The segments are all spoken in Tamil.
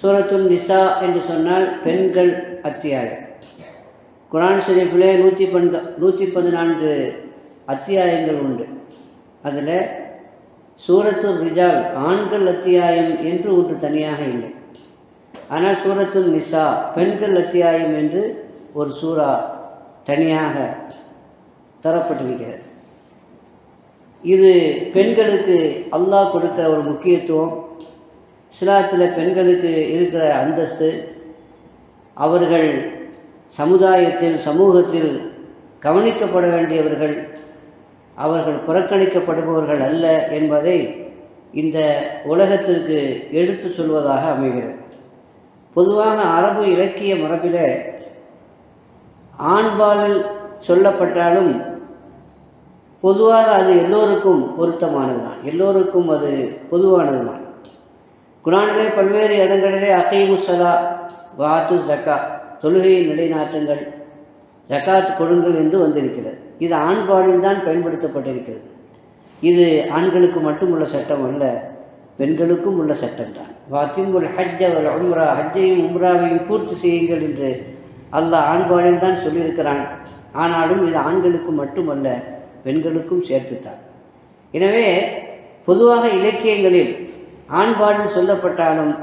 சூரத்தும் நிசா என்று சொன்னால் பெண்கள் அத்தியாயம். குரான் ஷெரீஃபிலே நூற்றி பன்க நூற்றி பதினான்கு அத்தியாயங்கள் உண்டு. அதில் சூரத்து ரிஜால் ஆண்கள் அத்தியாயம் என்று ஒன்று தனியாக இல்லை. ஆனால் சூரத்து நிசா பெண்கள் அத்தியாயம் என்று ஒரு சூறா தனியாக தரப்பட்டிருக்கிறது. இது பெண்களுக்கு அல்லாஹ் கொடுக்கிற ஒரு முக்கியத்துவம். இஸ்லாத்தில் பெண்களுக்கு இருக்கிற அந்தஸ்து அவர்கள் சமுதாயத்தில் சமூகத்தில் கவனிக்கப்பட வேண்டியவர்கள் அவர்கள் புறக்கணிக்கப்படுபவர்கள் அல்ல என்பதை இந்த உலகத்திற்கு எடுத்து சொல்வதாக அமைகிறது. பொதுவாக அரபு இலக்கிய மரபில் ஆண்பாலில் சொல்லப்பட்டாலும் பொதுவாக அது எல்லோருக்கும் பொருத்தமானது தான் எல்லோருக்கும் அது பொதுவானது தான் குரானிலே பல்வேறு இடங்களிலே அகைமுசலா வாத்து ஜக்கா தொழுகையை நிலைநாட்டுங்கள் ஜக்காத் கொடுங்கள் என்று வந்திருக்கிறது. இது ஆண்பாலில் தான் பயன்படுத்தப்பட்டிருக்கிறது. இது ஆண்களுக்கு மட்டும் உள்ள சட்டம் அல்ல பெண்களுக்கும் உள்ள சட்டம் தான். வாத்திமுல் ஹஜ் அவர் உம்ரா ஹஜ்ஜையும் உம்ராவையும் பூர்த்தி செய்யுங்கள் என்று அல்லாஹ் ஆண்பாலில் தான் சொல்லியிருக்கிறான். ஆனாலும் இது ஆண்களுக்கு மட்டுமல்ல பெண்களுக்கும் சேர்த்துத்தான். எனவே பொதுவாக இலக்கியங்களில் ஆண்பாலில் சொல்லப்பட்டாலும்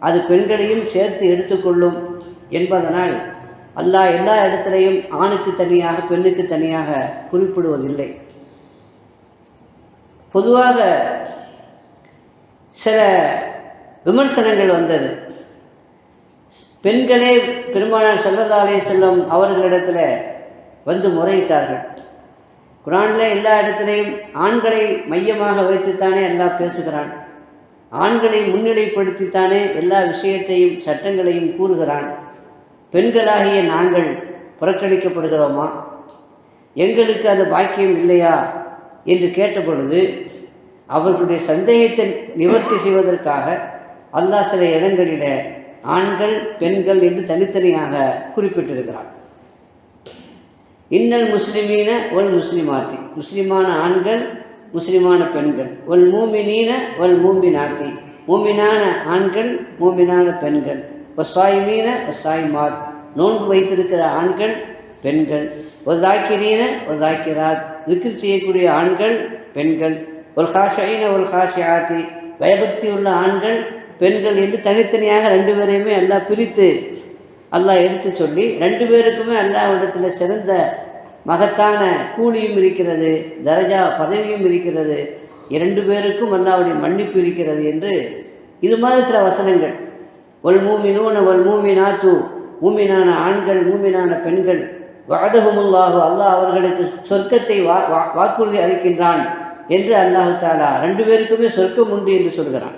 அது பெண்களையும் சேர்த்து எடுத்துக்கொள்ளும் என்பதனால் அல்லாஹ் எல்லா இடத்திலையும் ஆணுக்கு தனியாக பெண்ணுக்கு தனியாக குறிப்பிடுவதில்லை. பொதுவாக சில விமர்சனங்கள் வந்தது. பெண்களே பெருமானார் செல்லதாலே செல்லும் அவர்களிடத்தில் வந்து முறையிட்டார்கள். குரானில் எல்லா இடத்துலையும் ஆண்களை மையமாக வைத்துத்தானே எல்லாம் பேசுகிறான். ஆண்களை முன்னிலைப்படுத்தித்தானே எல்லா விஷயத்தையும் சட்டங்களையும் கூறுகிறான். பெண்களாகிய நாங்கள் புறக்கணிக்கப்படுகிறோமா? எங்களுக்கு அந்த பாக்கியம் இல்லையா? என்று கேட்டபொழுது அவர்களுடைய சந்தேகத்தை நிவர்த்தி செய்வதற்காக அல்லாஹ் சில இடங்களில் ஆண்கள் பெண்கள் என்று தனித்தனியாக குறிப்பிட்டிருக்கிறான். இன்னல் முஸ்லிமீன ஒல் முஸ்லிமாத்தி. முஸ்லிமான ஆண்கள் முஸ்லிமான பெண்கள். ஒல் மூமினீன ஒல் மூமினாத்தி. மூமினான ஆண்கள் மூமினான பெண்கள். ஒசாய்மீன ஒசாய்மாத் நோன்பு வைத்திருக்கிற ஆண்கள் பெண்கள். ஒரு தாக்கிரீன ஒரு தாக்கிராத் விக்கிர் செய்யக்கூடிய ஆண்கள் பெண்கள். ஒரு ஹாஷைன ஒரு ஹாஷியாத்தி பயபக்தி உள்ள ஆண்கள் பெண்கள் என்று தனித்தனியாக ரெண்டு பேரையுமே எல்லாம் பிரித்து அல்லாஹ் எடுத்து சொல்லி ரெண்டு பேருக்குமே அல்லாஹ்விடத்தில் சிறந்த மகத்தான கூலியும் இருக்கிறது தரஜா பதவியும் இருக்கிறது. இரண்டு பேருக்கும் அல்லாவுடைய மன்னிப்பு இருக்கிறது என்று இது மாதிரி சில வசனங்கள். ஒல் மூமினூன ஒல் மூமினாத்து மூமினான ஆண்கள் மூமினான பெண்கள் வாதகமுல்லாஹு அல்லாஹ் அவர்களுக்கு சொர்க்கத்தை வா வாக்குறுதி அளிக்கின்றான் என்று அல்லாஹு தாலா ரெண்டு பேருக்குமே சொர்க்கம் உண்டு என்று சொல்கிறான்.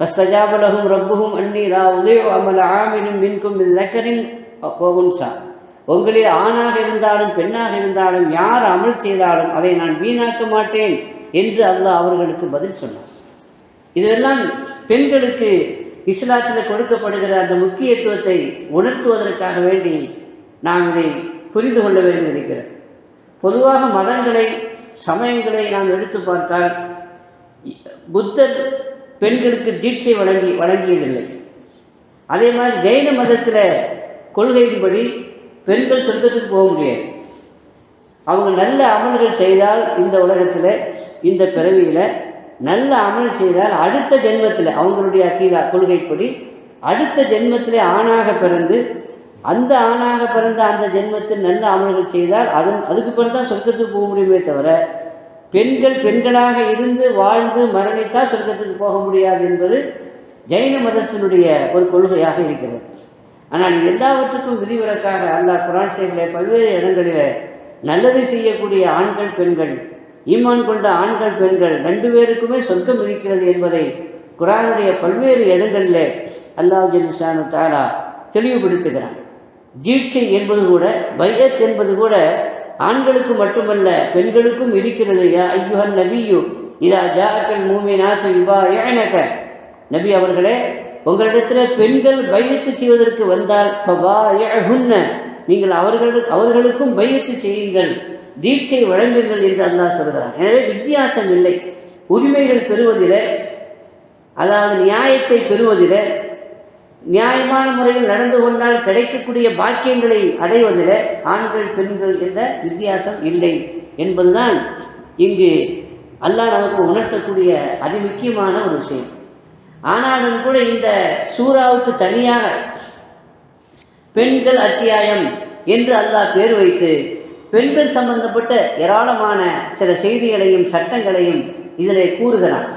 வஸ்தஜாபலகும் ரப்புகும் அன்னி லா உதய அமல ஆமினும் மின்கும் லக்கரின் உன்சா உங்களில் ஆணாக இருந்தாலும் பெண்ணாக இருந்தாலும் யார் அமல் செய்தாலும் அதை நான் வீணாக்க மாட்டேன் என்று அல்லாஹ் அவர்களுக்கு பதில் சொன்னார் இதெல்லாம் பெண்களுக்கு இஸ்லாத்தில் கொடுக்கப்படுகிற அந்த முக்கியத்துவத்தை உணர்த்துவதற்காக வேண்டி நாம் இதை புரிந்து கொள்ள வேண்டியிருக்கிறது பொதுவாக மதங்களை சமயங்களை நாம் எடுத்து பார்த்தால் புத்தர் பெண்களுக்கு தீட்சை வழங்கி வழங்கியதில்லை. அதே மாதிரி ஜெயின மதத்தில் கொள்கையின்படி பெண்கள் சொர்க்கத்துக்கு போக முடியாது. அவங்க நல்ல அமல்கள் செய்தால் இந்த உலகத்தில் இந்த பிறவியில் நல்ல அமல் செய்தால் அடுத்த ஜென்மத்தில் அவங்களுடைய அக்கீதா கொள்கைப்படி அடுத்த ஜென்மத்தில் ஆணாக பிறந்து அந்த ஆணாக பிறந்த அந்த ஜென்மத்தில் நல்ல அமல்கள் செய்தால் அதன் அதுக்கு பிறகு தான் சொர்க்கத்துக்கு போக முடியுமே தவிர பெண்கள் பெண்களாக இருந்து வாழ்ந்து மரணித்தால் சொர்க்கத்துக்கு போக முடியாது என்பது ஜெயின மதத்தினுடைய ஒரு கொள்கையாக இருக்கிறது. ஆனால் எல்லாவற்றுக்கும் விதிவிலக்காக அல்லாஹ் குரான் செய்கிற பல்வேறு இடங்களில் நல்லது செய்யக்கூடிய ஆண்கள் பெண்கள் ஈமான் கொண்ட ஆண்கள் பெண்கள் ரெண்டு பேருக்குமே சொர்க்கம் இருக்கிறது என்பதை குரானுடைய பல்வேறு இடங்களில் அல்லாஹ் ஜலிஷானு தாலா தெளிவுபடுத்துகிறான். தீட்சை என்பது கூட பையத் என்பது கூட ஆண்களுக்கு மட்டுமல்ல பெண்களுக்கும் இருக்கிறது. யா ஐயுஹன் நபியு இதா ஜாக்கல் மூமினாத்து யுபா ஏனக நபி அவர்களே உங்களிடத்தில் பெண்கள் பையத்து செய்வதற்கு வந்தால் நீங்கள் அவர்களுக்கு அவர்களுக்கும் பையத்து செய்யுங்கள் தீட்சை வழங்குங்கள் என்று அல்லாஹ் சொல்கிறான். எனவே வித்தியாசம் இல்லை. உரிமைகள் பெறுவதில் அதாவது நியாயத்தை பெறுவதில் நியாயமான முறையில் நடந்து கொண்டால் கிடைக்கக்கூடிய பாக்கியங்களை அடைவதில் ஆண்கள் பெண்கள் என்ற வித்தியாசம் இல்லை என்பதுதான் இங்கு அல்லாஹ் நமக்கு உணர்த்தக்கூடிய அதிமுக்கியமான ஒரு விஷயம். ஆனாலும் கூட இந்த சூறாவுக்கு தனியாக பெண்கள் அத்தியாயம் என்று அல்லாஹ் பேர் வைத்து பெண்கள் சம்பந்தப்பட்ட ஏராளமான சில செய்திகளையும் சட்டங்களையும் இதில் கூறுகிறான்.